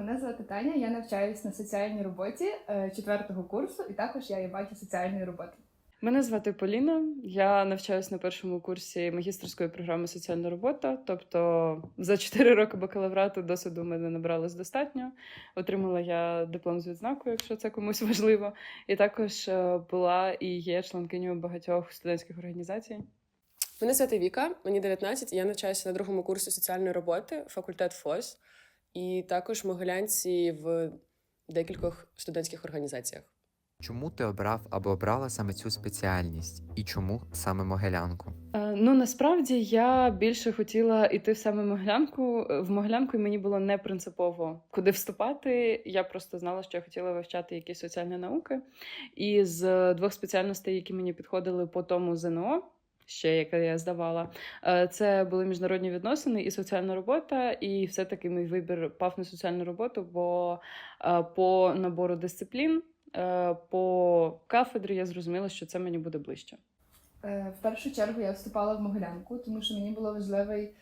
мене звати Таня. Я навчаюсь на соціальній роботі е, четвертого курсу, і також я є батьком соціальної роботи. Мене звати Поліна. Я навчаюсь на першому курсі магістерської програми соціальна робота. Тобто за 4 роки бакалаврату досвіду в мене набралось достатньо. Отримала я диплом з відзнакою, якщо це комусь важливо. І також е, була і є членкиню багатьох студентських організацій. Мене звати Віка, мені 19, і я навчаюся на другому курсі соціальної роботи, факультет ФОС, і також Могилянці в декількох студентських організаціях. Чому ти обрав або обрала саме цю спеціальність? І чому саме Могилянку? Е, Ну насправді я більше хотіла йти в саме Могилянку. В Могилянку і мені було не принципово куди вступати. Я просто знала, що я хотіла вивчати якісь соціальні науки. І з двох спеціальностей, які мені підходили по тому ЗНО. Ще яке я здавала, е, це були міжнародні відносини і соціальна робота. І все-таки мій вибір пав на соціальну роботу, бо е, по набору дисциплін, е, по кафедрі я зрозуміла, що це мені буде ближче. В першу чергу я вступала в Могилянку, тому що мені було важливий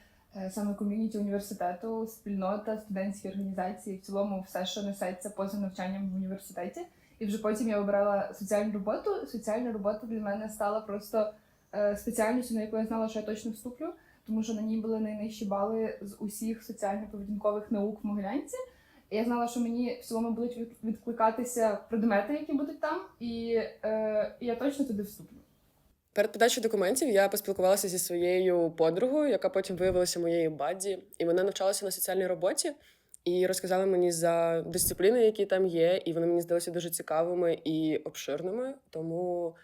саме ком'юніті університету, спільнота, студентські організації, в цілому все, що несеться поза навчанням в університеті. І вже потім я обрала соціальну роботу. Соціальна робота для мене стала просто спеціальністю, на яку я знала, що я точно вступлю, тому що на ній були найнижчі бали з усіх соціально-поведінкових наук в Могилянці. Я знала, що мені в цілому будуть відкликатися предмети, які будуть там, і, е, я точно туди вступлю. Перед подачею документів я поспілкувалася зі своєю подругою, яка потім виявилася моєю бадді, і вона навчалася на соціальній роботі і розказала мені за дисципліни, які там є, і вони мені здалися дуже цікавими і обширними. Тому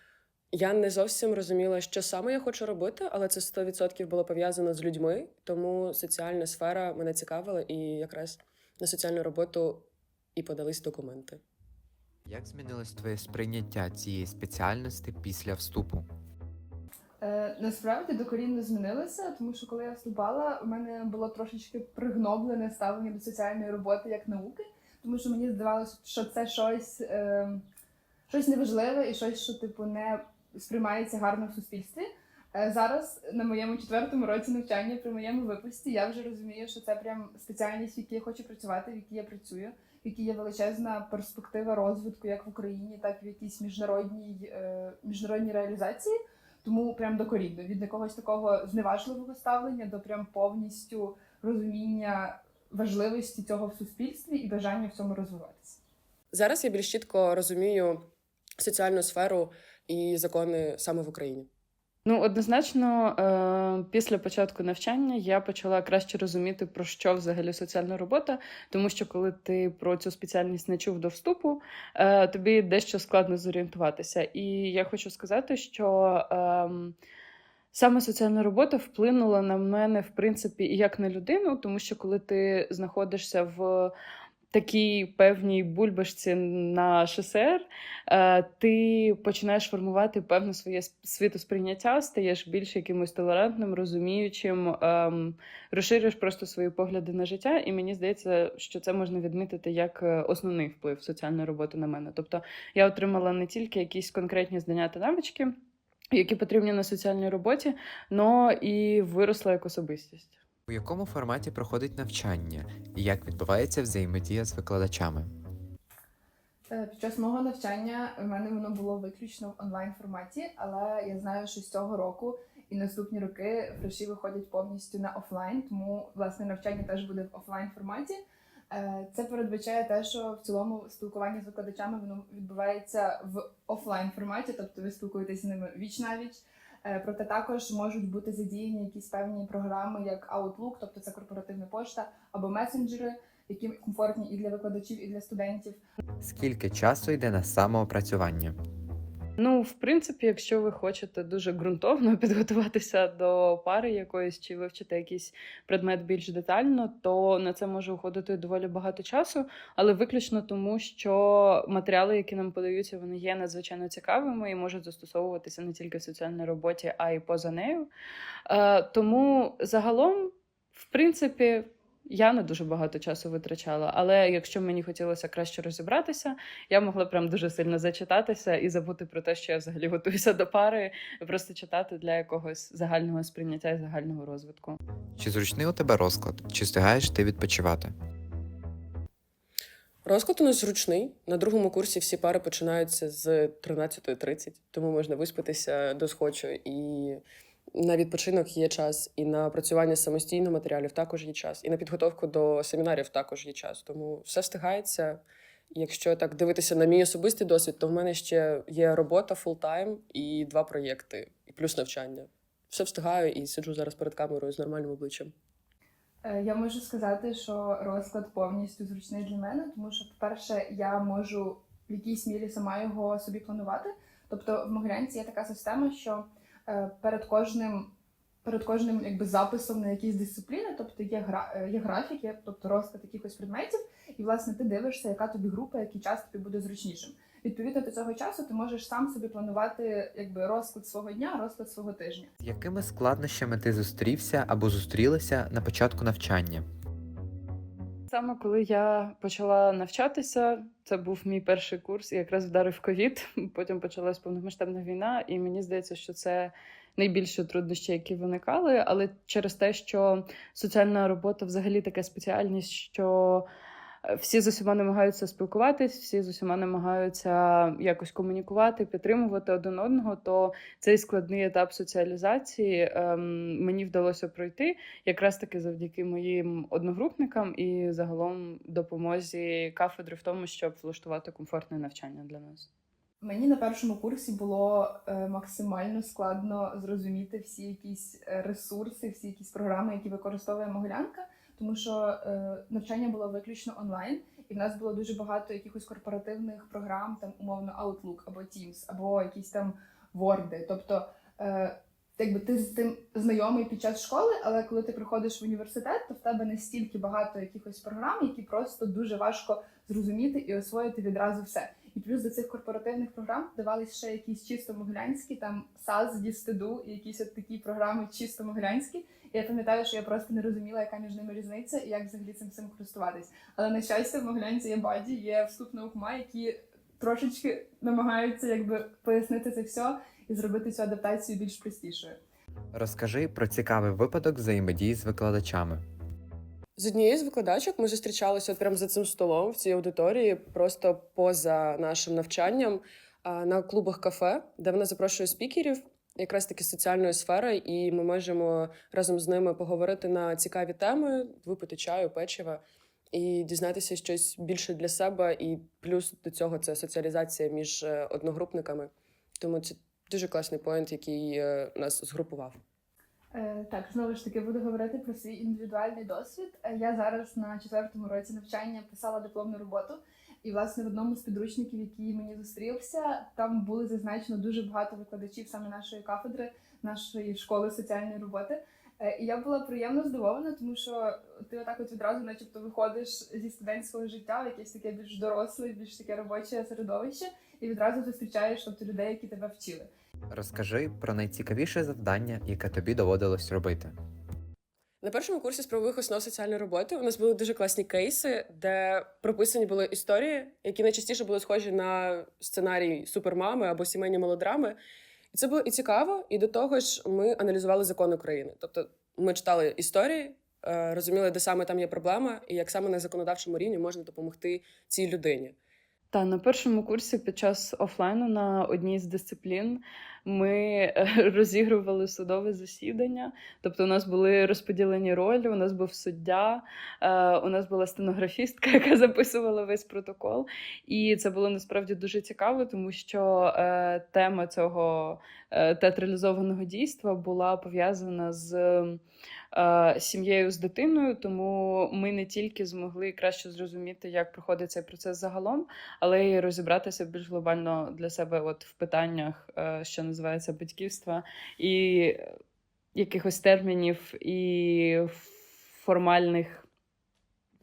я не зовсім розуміла, що саме я хочу робити, але це 100% було пов'язано з людьми. Тому соціальна сфера мене цікавила, і якраз на соціальну роботу і подались документи. Як змінилось твоє сприйняття цієї спеціальності після вступу? Е, насправді докорінно змінилося, тому що коли я вступала, у мене було трошечки пригноблене ставлення до соціальної роботи як науки, тому що мені здавалося, що це щось, е, щось неважливе і щось, що типу не сприймається гарно в суспільстві. Е, зараз на моєму четвертому році навчання при моєму випуску я вже розумію, що це прям спеціальність, в якій я хочу працювати, в якій я працюю, в якій є величезна перспектива розвитку як в Україні, так і в якійсь міжнародній, е, міжнародній реалізації. Тому прям докорінно від якогось такого зневажливого ставлення до прям повністю розуміння важливості цього в суспільстві і бажання в цьому розвиватися. Зараз я більш чітко розумію соціальну сферу і закони саме в Україні. Ну, однозначно, е, після початку навчання я почала краще розуміти, про що взагалі соціальна робота, тому що коли ти про цю спеціальність не чув до вступу, е, тобі дещо складно зорієнтуватися. І я хочу сказати, що ем, саме соціальна робота вплинула на мене, в принципі, і як на людину, тому що коли ти знаходишся в такій певній бульбашці на ШСР, е, ти починаєш формувати певне своє світосприйняття, стаєш більш якимось толерантним, розуміючим, ем, розширюєш просто свої погляди на життя. І мені здається, що це можна відмітити як е, основний вплив соціальної роботи на мене. Тобто я отримала не тільки якісь конкретні знання та навички, які потрібні на соціальній роботі, але і виросла як особистість. У якому форматі проходить навчання і як відбувається взаємодія з викладачами? Е, Під час мого навчання в мене воно було виключно в онлайн форматі, але я знаю, що з цього року і наступні роки фреші виходять повністю на офлайн, тому власне навчання теж буде в офлайн форматі. Е, Це передбачає те, що в цілому спілкування з викладачами воно відбувається в офлайн форматі, тобто ви спілкуєтеся з ними віч навіч. Е, Проте також можуть бути задіяні якісь певні програми, як Outlook, тобто це корпоративна пошта, або месенджери, які комфортні і для викладачів, і для студентів. Скільки часу йде на самоопрацювання? Ну, в принципі, якщо ви хочете дуже ґрунтовно підготуватися до пари якоїсь чи вивчити якийсь предмет більш детально, то на це може уходити доволі багато часу, але виключно тому, що матеріали, які нам подаються, вони є надзвичайно цікавими і можуть застосовуватися не тільки в соціальній роботі, а й поза нею. Е, тому загалом, в принципі. Я не дуже багато часу витрачала, але якщо мені хотілося краще розібратися, я могла прям дуже сильно зачитатися і забути про те, що я взагалі готуюся до пари, просто читати для якогось загального сприйняття і загального розвитку. Чи зручний у тебе розклад? Чи встигаєш ти відпочивати? Розклад у нас зручний. На другому курсі всі пари починаються з 13.30, тому можна виспатися до схочу. І на відпочинок є час, і на працювання самостійно матеріалів також є час, і на підготовку до семінарів також є час. Тому все встигається. Якщо так дивитися на мій особистий досвід, то в мене ще є робота фултайм і два проєкти, і плюс навчання. Все встигаю і сиджу зараз перед камерою з нормальним обличчям. Е, Я можу сказати, що розклад повністю зручний для мене, тому що, по-перше, я можу в якійсь мірі сама його собі планувати. Тобто в Могилянці є така система, що перед кожним. Перед кожним якби записом на якісь дисципліни, тобто є гра е, є графік, тобто розклад якихось предметів, і власне ти дивишся, яка тобі група, який час тобі буде зручнішим. Відповідно до цього часу ти можеш сам собі планувати якби розклад свого дня, розклад свого тижня. Якими складнощами ти зустрівся або зустрілася на початку навчання? Саме коли я почала навчатися, це був мій перший курс, і якраз вдарив ковід. Потім почалась повномасштабна війна, і мені здається, що це найбільші труднощі, які виникали. Але через те, що соціальна робота взагалі така спеціальність, що всі з усіма намагаються спілкуватись, всі з усіма намагаються якось комунікувати, підтримувати один одного, то цей складний етап соціалізації ем, мені вдалося пройти якраз таки завдяки моїм одногрупникам і загалом допомозі кафедри в тому, щоб влаштувати комфортне навчання для нас. Мені на першому курсі було е, максимально складно зрозуміти всі якісь е, ресурси, всі якісь програми, які використовує Могилянка, тому що е, навчання було виключно онлайн, і в нас було дуже багато якихось корпоративних програм, там умовно Outlook або Teams, або якісь там Word. Тобто, е, якби ти з тим знайомий під час школи, але коли ти приходиш в університет, то в тебе настільки багато якихось програм, які просто дуже важко зрозуміти і освоїти відразу все. І плюс до цих корпоративних програм давались ще якісь чисто могилянські, там САЗ, Дістеду і якісь от такі програми чисто могилянські. І я пам'ятаю, що я просто не розуміла, яка між ними різниця і як взагалі цим всім користуватись. Але на щастя, в Могилянці є баді, є вступна укма, які трошечки намагаються якби пояснити це все і зробити цю адаптацію більш простішою. Розкажи про цікавий випадок взаємодії з викладачами. З однією з викладачок ми зустрічалися от прямо за цим столом в цій аудиторії, просто поза нашим навчанням на клубах кафе, де вона запрошує спікерів, якраз таки соціальної сфери, і ми можемо разом з ними поговорити на цікаві теми, випити чаю, печива і дізнатися щось більше для себе. І плюс до цього це соціалізація між е, одногрупниками. Тому це дуже класний поінт, який е, нас згрупував. Е, так, знову ж таки, буду говорити про свій індивідуальний досвід. Е, Я зараз на четвертому році навчання писала дипломну роботу, і власне в одному з підручників, який мені зустрівся, там були зазначено дуже багато викладачів саме нашої кафедри, нашої школи соціальної роботи. Е, І я була приємно здивована, тому що ти отак от відразу, начебто, виходиш зі студентського життя в якесь таке більш доросле, більш таке робоче середовище, і відразу зустрічаєш тобто людей, які тебе вчили. Розкажи про найцікавіше завдання, яке тобі доводилось робити. На першому курсі з правових основ соціальної роботи у нас були дуже класні кейси, де прописані були історії, які найчастіше були схожі на сценарій супермами або сімейні мелодрами. І це було і цікаво, і до того ж, ми аналізували закон України. Тобто, ми читали історії, е, розуміли, де саме там є проблема, і як саме на законодавчому рівні можна допомогти цій людині. Та на першому курсі під час офлайну на одній з дисциплін ми е, розігрували судове засідання. Тобто, у нас були розподілені ролі, у нас був суддя, е, у нас була стенографістка, яка записувала весь протокол. І це було насправді дуже цікаво, тому що е, тема цього театралізованого дійства була пов'язана з сім'єю з дитиною, тому ми не тільки змогли краще зрозуміти, як проходить цей процес загалом, але й розібратися більш глобально для себе от в питаннях, що називається батьківства, і е, якихось термінів, і формальних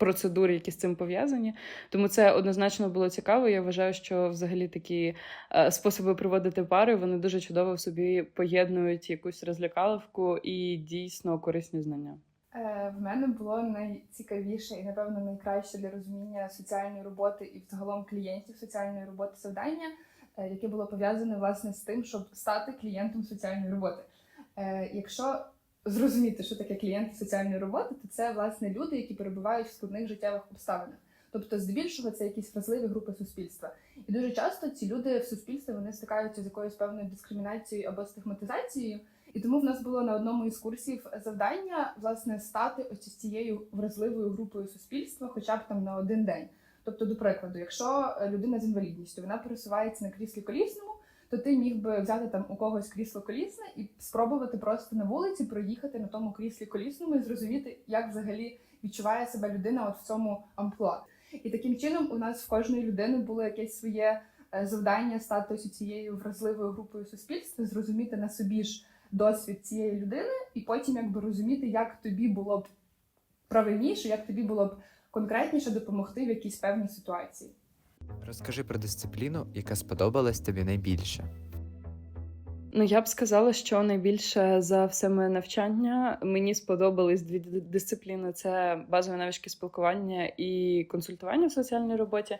процедур, які з цим пов'язані. Тому це однозначно було цікаво. Я вважаю, що взагалі такі е, способи проводити пари вони дуже чудово в собі поєднують якусь розлякаловку і дійсно корисні знання. Е, В мене було найцікавіше і, напевно, найкраще для розуміння соціальної роботи і взагалом клієнтів соціальної роботи завдання, яке було пов'язане власне з тим, щоб стати клієнтом соціальної роботи. Е, Якщо зрозуміти, що таке клієнти соціальної роботи, то це власне люди, які перебувають в складних життєвих обставинах. Тобто, здебільшого, це якісь вразливі групи суспільства. І дуже часто ці люди в суспільстві вони стикаються з якоюсь певною дискримінацією або стигматизацією. І тому в нас було на одному із курсів завдання власне стати ось цією вразливою групою суспільства, хоча б там на один день. Тобто, до прикладу, якщо е, людина з інвалідністю вона пересувається на кріслі колісному, то ти міг би взяти там у когось крісло колісне і спробувати просто на вулиці проїхати на тому кріслі колісному і зрозуміти, як взагалі відчуває себе людина от в цьому амплуа. І таким чином у нас в кожної людини було якесь своє е, завдання стати ось цією вразливою групою суспільства, зрозуміти на собі ж досвід цієї людини, і потім якби розуміти, як тобі було б правильніше, як тобі було б конкретніше допомогти в якійсь певній ситуації. Розкажи про дисципліну, яка сподобалась тобі найбільше. Ну, я б сказала, що найбільше за все моє навчання мені сподобались дві дисципліни: це базові навички спілкування і консультування в соціальній роботі.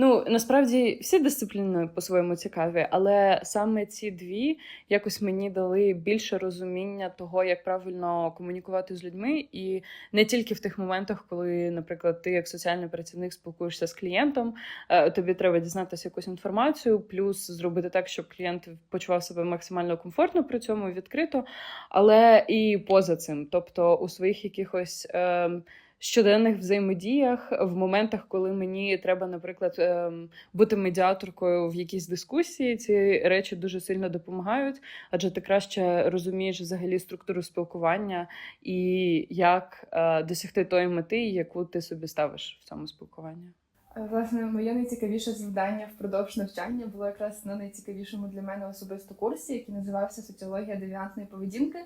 Ну, насправді всі дисципліни по-своєму цікаві, але саме ці дві якось мені дали більше розуміння того, як правильно комунікувати з людьми, і не тільки в тих моментах, коли, наприклад, ти як соціальний працівник спілкуєшся з клієнтом, е, тобі треба дізнатися якусь інформацію, плюс зробити так, щоб клієнт почував себе максимально комфортно при цьому відкрито, але і поза цим, тобто у своїх якихось. Е, Щоденних взаємодіях в моментах, коли мені треба, наприклад, ем, бути медіаторкою в якійсь дискусії, ці речі дуже сильно допомагають, адже ти краще розумієш взагалі структуру спілкування і як е, досягти тої мети, яку ти собі ставиш в цьому спілкуванні. Е, Власне, моє найцікавіше завдання впродовж навчання було якраз на найцікавішому для мене особисто курсі, який називався Соціологія девіантної поведінки.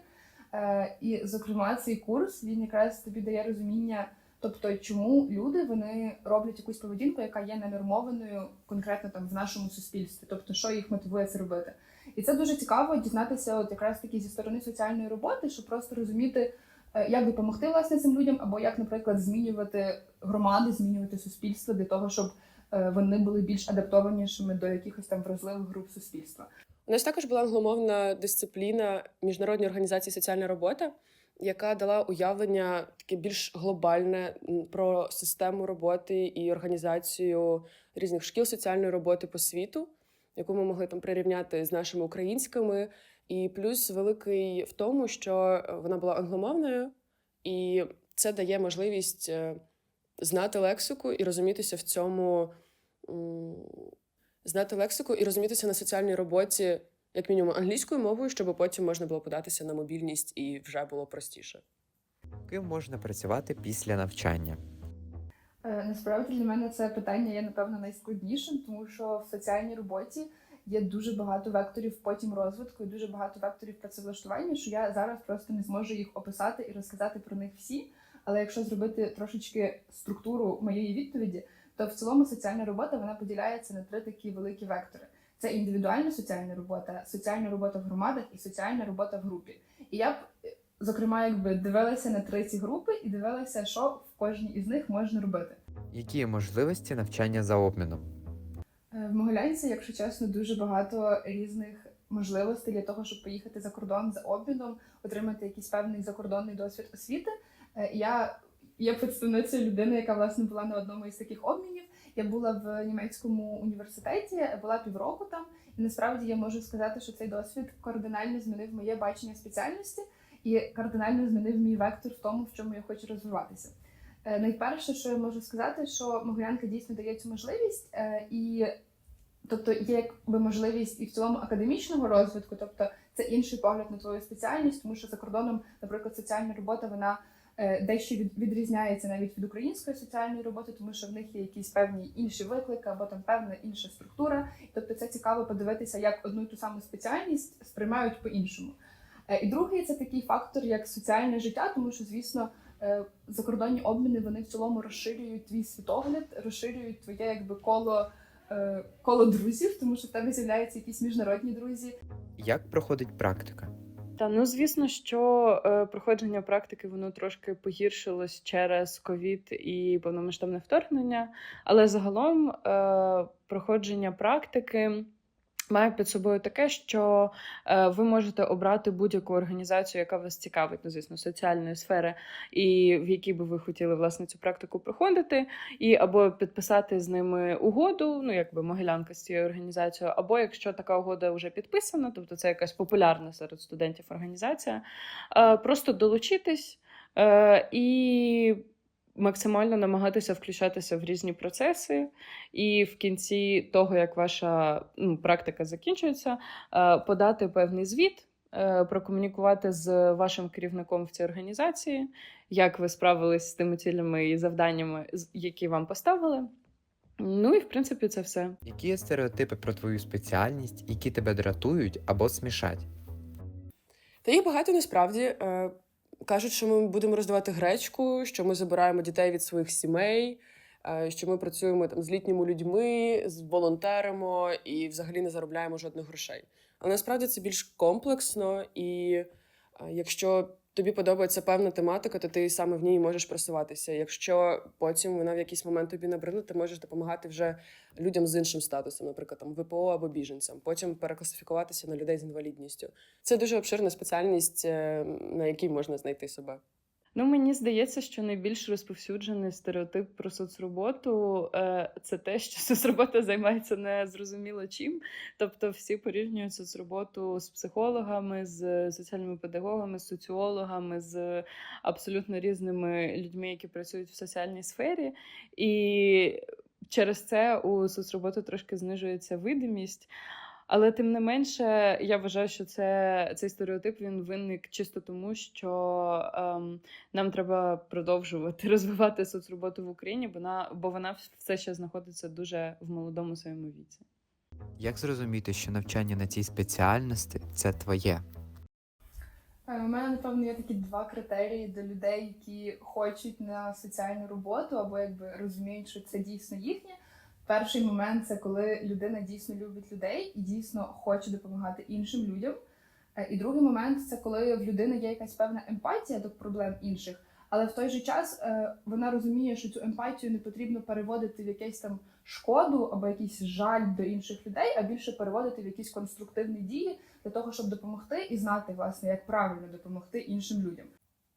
Е, І, зокрема, цей курс він якраз тобі дає розуміння, тобто, чому люди вони роблять якусь поведінку, яка є ненормованою конкретно там в нашому суспільстві, тобто, що їх мотивує це робити. І це дуже цікаво дізнатися, от якраз таки зі сторони соціальної роботи, щоб просто розуміти, е, як допомогти власне цим людям, або як, наприклад, змінювати громади, змінювати суспільство для того, щоб е, вони були більш адаптованішими до якихось там вразливих груп суспільства. У нас також була англомовна дисципліна міжнародної організації соціальна робота, яка дала уявлення таке більш глобальне про систему роботи і організацію різних шкіл соціальної роботи по світу, яку ми могли там прирівняти з нашими українськими. І плюс великий в тому, що е, вона була англомовною, і це дає можливість е, знати лексику і розумітися в цьому. Знати лексику і розумітися на соціальній роботі, як мінімум, англійською мовою, щоб потім можна було податися на мобільність і вже було простіше. Ким можна працювати після навчання? Е, Насправді для мене це питання є напевно найскладнішим, тому що в соціальній роботі є дуже багато векторів потім розвитку і дуже багато векторів працевлаштування, що я зараз просто не зможу їх описати і розказати про них всі. Але якщо зробити трошечки структуру моєї відповіді, то в цілому соціальна робота вона поділяється на три такі великі вектори: це індивідуальна соціальна робота, соціальна робота в громадах і соціальна робота в групі. І я б зокрема якби дивилася на три ці групи і дивилася, що в кожній із них можна робити. Які є можливості навчання за обміном? Е, В Могилянці, якщо чесно, дуже багато різних можливостей для того, щоб поїхати за кордон за обміном, отримати якийсь певний закордонний досвід освіти. Е, Я представницею людини, яка власне була на одному із таких обмінів. Я була в німецькому університеті, була півроку там, і насправді я можу сказати, що цей досвід кардинально змінив моє бачення спеціальності і кардинально змінив мій вектор в тому, в чому я хочу розвиватися. Е, Найперше, що я можу сказати, що Могилянка дійсно дає цю можливість, е, і тобто є якби можливість і в цілому академічного розвитку, тобто це інший погляд на твою спеціальність, тому що за кордоном, наприклад, соціальна робота вона дещо відрізняється навіть від української соціальної роботи, тому що в них є якісь певні інші виклики або там певна інша структура. Тобто це цікаво подивитися, як одну і ту саму спеціальність сприймають по-іншому. Е, І другий це такий фактор, як соціальне життя, тому що, звісно, е, закордонні обміни вони в цілому розширюють твій світогляд, розширюють твоє якби коло, е, коло друзів, тому що в тебе з'являються якісь міжнародні друзі. Як проходить практика? Та ну звісно, що е, проходження практики воно трошки погіршилось через ковід і повномасштабне вторгнення. Але загалом е, проходження практики має під собою таке, що е, ви можете обрати будь-яку організацію, яка вас цікавить, ну, звісно, соціальної сфери, і в якій би ви хотіли власне цю практику проходити, і або підписати з ними угоду, ну якби могилянка з цією організацією, або якщо така угода вже підписана, тобто це якась популярна серед студентів організація, е, просто долучитись е, і максимально намагатися включатися в різні процеси, і в кінці того, як ваша ну, практика закінчується, е, подати певний звіт. е, Прокомунікувати з вашим керівником в цій організації, як ви справились з тими цілями і завданнями, з- які вам поставили. Ну і в принципі це все. Які є стереотипи про твою спеціальність, які тебе дратують або смішать? Та їх багато насправді. Кажуть, що ми будемо роздавати гречку, що ми забираємо дітей від своїх сімей, е, що ми працюємо там з літніми людьми, з волонтеримо і взагалі не заробляємо жодних грошей. Але насправді це більш комплексно, і е, якщо тобі подобається певна тематика, то ти саме в ній можеш просуватися. Якщо потім вона в якийсь момент тобі набридла, ти можеш допомагати вже людям з іншим статусом, наприклад, там ВПО або біженцям, потім перекласифікуватися на людей з інвалідністю. Це дуже обширна спеціальність, е, на якій можна знайти себе. Ну, мені здається, що найбільш розповсюджений стереотип про соцроботу е, це те, що соцробота займається незрозуміло чим. Тобто всі порівнюють соцроботу з психологами, з соціальними педагогами, з соціологами, з абсолютно різними людьми, які працюють в соціальній сфері. І через це у соцроботи трошки знижується видимість. Але тим не менше, я вважаю, що це цей стереотип він виник чисто тому, що ем, нам треба продовжувати розвивати соцроботу в Україні, бо вона, бо вона все ще знаходиться дуже в молодому своєму віці. Як зрозуміти, що навчання на цій спеціальності це твоє? Е, У мене, напевно, є такі два критерії до людей, які хочуть на соціальну роботу або якби розуміють, що це дійсно їхнє. Перший момент це коли людина дійсно любить людей і дійсно хоче допомагати іншим людям. Е, І другий момент це коли в людини є якась певна емпатія до проблем інших, але в той же час е, вона розуміє, що цю емпатію не потрібно переводити в якесь там шкоду або якийсь жаль до інших людей, а більше переводити в якісь конструктивні дії для того, щоб допомогти і знати, власне, як правильно допомогти іншим людям.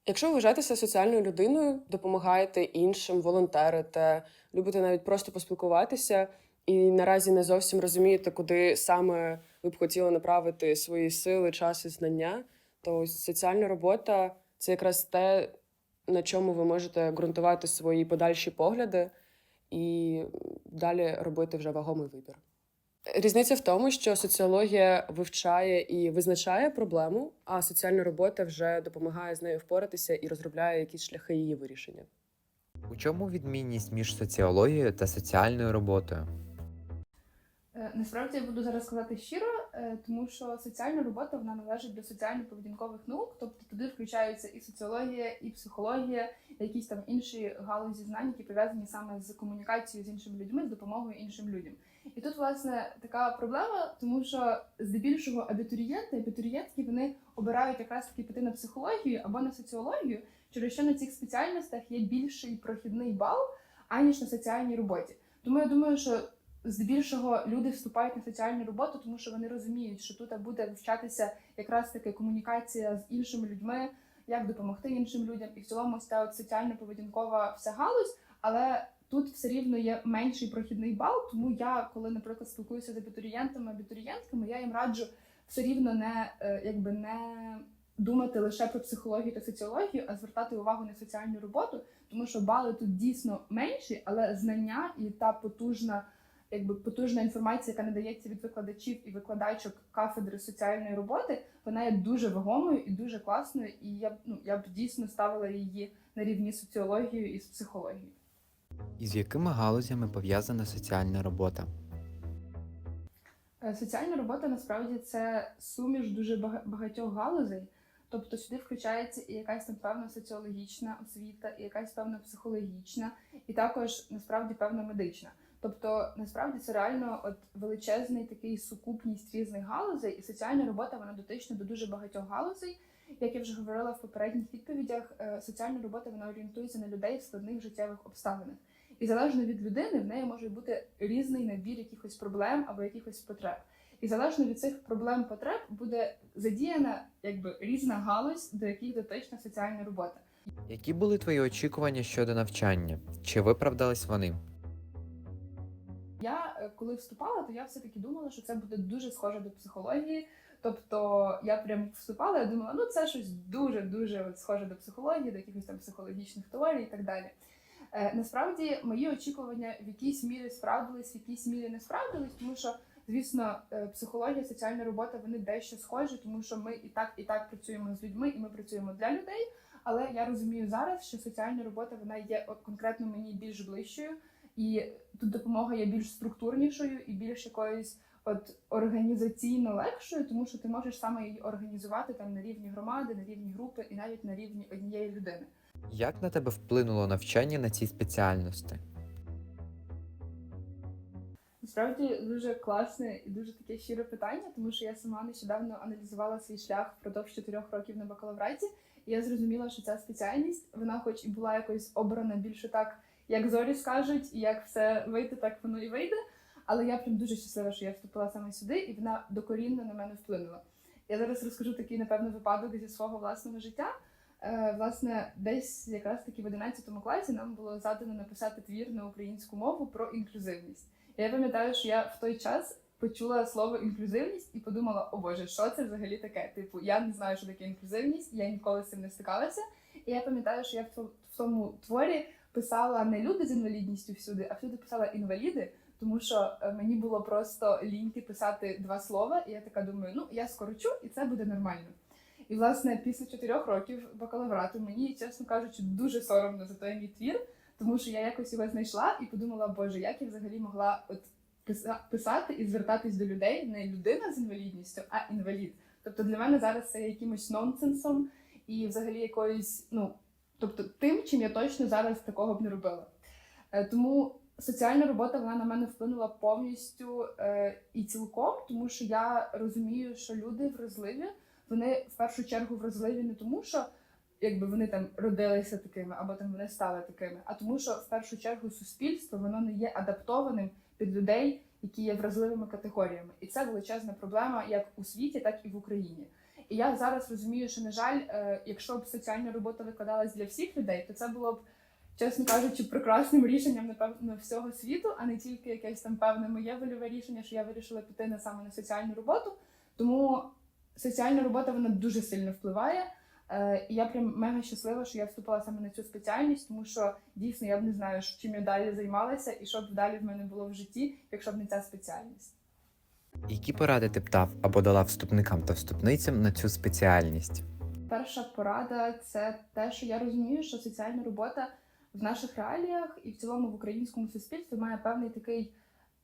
Якщо ви вважаєтеся соціальною людиною, допомагаєте іншим, волонтерите, любите навіть просто поспілкуватися, і наразі не зовсім розумієте, куди саме ви б хотіли направити свої сили, час і знання, то соціальна робота це якраз те, на чому ви можете ґрунтувати свої подальші погляди і далі робити вже вагомий вибір. Різниця в тому, що соціологія вивчає і визначає проблему, а соціальна робота вже допомагає з нею впоратися і розробляє якісь шляхи її вирішення. У чому відмінність між соціологією та соціальною роботою? Е, Насправді я буду зараз сказати щиро, е, тому що соціальна робота вона належить до соціально-поведінкових наук, тобто туди включаються і соціологія, і психологія, і якісь там інші галузі знань, які пов'язані саме з комунікацією з іншими людьми, з допомогою іншим людям. І тут, власне, така проблема, тому що здебільшого абітурієнти, абітурієнтки вони обирають якраз таки піти на психологію або на соціологію, через що на цих спеціальностях є більший прохідний бал, аніж на соціальній роботі. Тому я думаю, що здебільшого люди вступають на соціальну роботу, тому що вони розуміють, що тут буде вивчатися якраз таки комунікація з іншими людьми, як допомогти іншим людям, і в цілому ось от соціально-поведінкова вся галузь, але тут все рівно є менший прохідний бал. Тому я, коли, наприклад, спілкуюся з абітурієнтами, абітурієнтками, я їм раджу все рівно не е, якби не думати лише про психологію та соціологію, а звертати увагу на соціальну роботу, тому що бали тут дійсно менші, але знання і та потужна якби потужна інформація, яка надається від викладачів і викладачок кафедри соціальної роботи, вона є дуже вагомою і дуже класною. І я б ну я б дійсно ставила її на рівні з і з психологією. І з якими галузями пов'язана соціальна робота? Е, Соціальна робота насправді це суміш дуже багатьох галузей. Тобто сюди включається і якась там певна соціологічна освіта, і якась певна психологічна, і також насправді певна медична. Тобто, насправді це реально от величезний такий сукупність різних галузей, і соціальна робота вона дотична до дуже багатьох галузей. Як я вже говорила в попередніх відповідях, е, соціальна робота вона орієнтується на людей в складних життєвих обставинах. І залежно від людини в неї може бути різний набір якихось проблем або якихось потреб. І залежно від цих проблем потреб буде задіяна якби різна галузь, до яких дотична соціальна робота. Які були твої очікування щодо навчання? Чи виправдались вони? Я е, коли вступала, то я все-таки думала, що це буде дуже схоже до психології. Тобто я прям вступала, я думала, ну це щось дуже дуже схоже до психології, до якихось там психологічних теорій і так далі. Е, насправді мої очікування в якійсь мірі справдились, в якійсь мірі не справдились, тому що, звісно, е, психологія, соціальна робота вони дещо схожі, тому що ми і так і так працюємо з людьми, і ми працюємо для людей. Але я розумію зараз, що соціальна робота вона є конкретно мені більш ближчою, і тут допомога є більш структурнішою і більш якоюсь от організаційно легшою, тому що ти можеш саме її організувати там на рівні громади, на рівні групи і навіть на рівні однієї людини. Як на тебе вплинуло навчання на цій спеціальності? Насправді дуже класне і дуже таке щире питання, тому що я сама нещодавно аналізувала свій шлях впродовж чотирьох років на бакалавраті, і я зрозуміла, що ця спеціальність вона, хоч і була якось обрана більше так, як зорі скажуть, і як все вийде, так воно і вийде. Але я прям дуже щаслива, що я вступила саме сюди, і вона докорінно на мене вплинула. Я зараз розкажу такий, напевно, випадок зі свого власного життя. Е, власне, десь якраз таки в 11 класі нам було задано написати твір на українську мову про інклюзивність. Я пам'ятаю, що я в той час почула слово інклюзивність і подумала: о Боже, що це взагалі таке? Типу, я не знаю, що таке інклюзивність, я ніколи з цим не стикалася. І я пам'ятаю, що я в тому творі писала не люди з інвалідністю всюди, а всюди писала інваліди. Тому що е, мені було просто ліньки писати два слова, і я така думаю, ну я скорочу, і це буде нормально. І власне після чотирьох років бакалаврату мені, чесно кажучи, дуже соромно за той мій твір, тому що я якось його знайшла і подумала, боже, як я взагалі могла от писа- писати і звертатись до людей не людина з інвалідністю, а інвалід. Тобто для мене зараз це якимось нонсенсом і взагалі якоюсь, ну тобто тим, чим я точно зараз такого б не робила. Е, Тому соціальна робота вона на мене вплинула повністю е, і цілком, тому що я розумію, що люди вразливі, вони в першу чергу вразливі не тому, що якби вони там родилися такими, або там вони стали такими, а тому, що в першу чергу суспільство воно не є адаптованим під людей, які є вразливими категоріями, і це величезна проблема як у світі, так і в Україні. І я зараз розумію, що на жаль, е, якщо б соціальна робота викладалась для всіх людей, то це було б, чесно кажучи, прекрасним рішенням напевно всього світу, а не тільки якесь там певне моє вольове рішення, що я вирішила піти на саме на соціальну роботу. Тому соціальна робота вона дуже сильно впливає. Е, І я прям мега щаслива, що я вступила саме на цю спеціальність, тому що дійсно я б не знаю, чим я далі займалася і що б далі в мене було в житті, якщо б не ця спеціальність. Які поради ти б дав або дала вступникам та вступницям на цю спеціальність? Перша порада це те, що я розумію, що соціальна робота в наших реаліях і в цілому в українському суспільстві має певний такий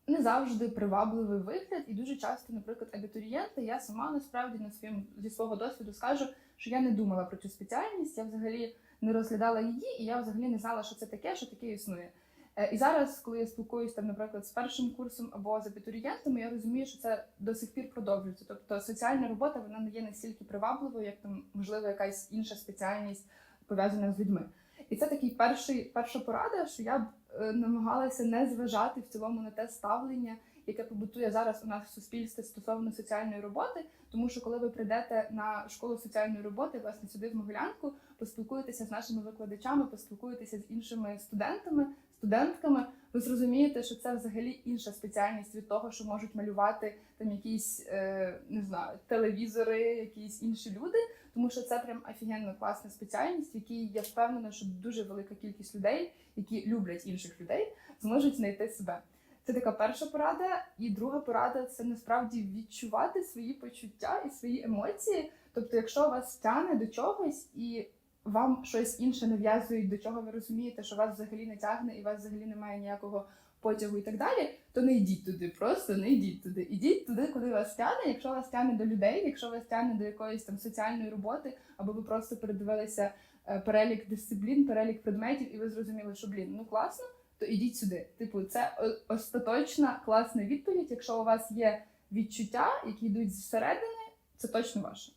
не завжди привабливий вигляд, і дуже часто, наприклад, абітурієнти, я сама насправді на своєму зі свого досвіду скажу, що я не думала про цю спеціальність, я взагалі не розглядала її, і я взагалі не знала, що це таке, що таке існує. Е, І зараз, коли я спілкуюся там, наприклад, з першим курсом або з абітурієнтами, я розумію, що це до сих пір продовжується. Тобто соціальна робота вона не є настільки привабливою, як там можливо якась інша спеціальність пов'язана з людьми. І це такий перший перша порада, що я б е, намагалася не зважати в цілому на те ставлення, яке побутує зараз у нас в суспільстві стосовно соціальної роботи. Тому що коли ви прийдете на школу соціальної роботи, власне сюди в Могилянку, поспілкуєтеся з нашими викладачами, поспілкуєтеся з іншими студентами, студентками, ви зрозумієте, що це взагалі інша спеціальність від того, що можуть малювати там якісь е, не знаю, телевізори, якісь інші люди. Тому що це прям офігенно класна спеціальність, в якій я впевнена, що дуже велика кількість людей, які люблять інших людей, зможуть знайти себе. Це така перша порада. І друга порада це насправді відчувати свої почуття і свої емоції. Тобто, якщо вас тягне до чогось і вам щось інше нав'язують, до чого ви розумієте, що вас взагалі не тягне і вас взагалі немає ніякого потягу і так далі, то не йдіть туди, просто не йдіть туди. Ідіть туди, куди вас тягне. Якщо вас тягне до людей, якщо вас тягне до якоїсь там соціальної роботи, або ви просто передивилися е, перелік дисциплін, перелік предметів, і ви зрозуміли, що блін, ну класно, то ідіть сюди. Типу, це остаточна класна відповідь. Якщо у вас є відчуття, які йдуть зсередини, це точно ваше.